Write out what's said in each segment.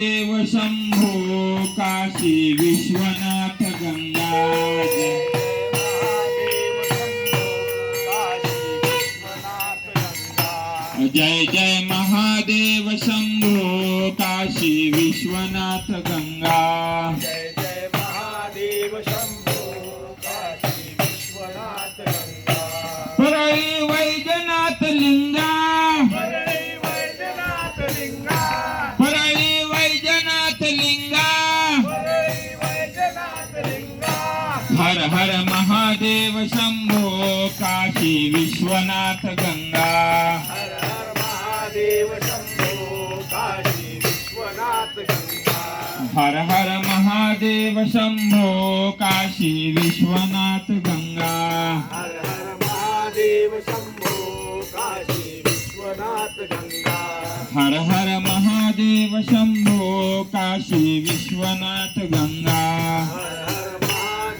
देव शंभो काशी विश्वनाथ गंगा जय। जय महादेव शंभो काशी विश्वनाथ गंगा। जय जय महादेव शंभो काशी विश्वनाथ गंगा। हर हर महादेव शंभो काशी विश्वनाथ गंगा। हर हर महादेव शंभो काशी विश्वनाथ गंगा। हर हर महादेव शंभो काशी विश्वनाथ गंगा। हर हर महादेव शंभो काशी विश्वनाथ गंगा। हर हर महादेव शंभो काशी विश्वनाथ गंगा। हर हर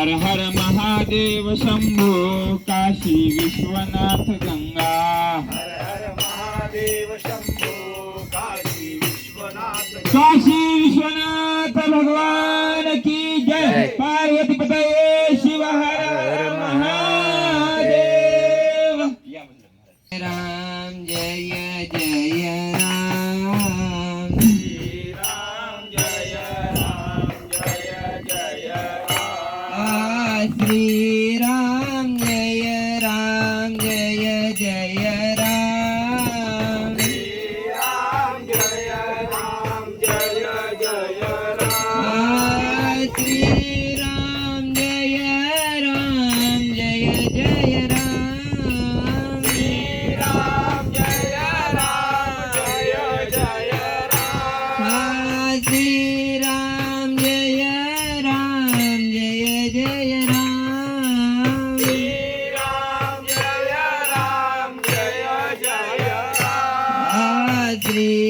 हर हर महादेव शंभो काशी विश्वनाथ गंगा। हर हर महादेव शंभो काशी विश्वनाथ गंगा। काशी विश्वनाथ भगवान की जय। पार्वती पतये। Anthony.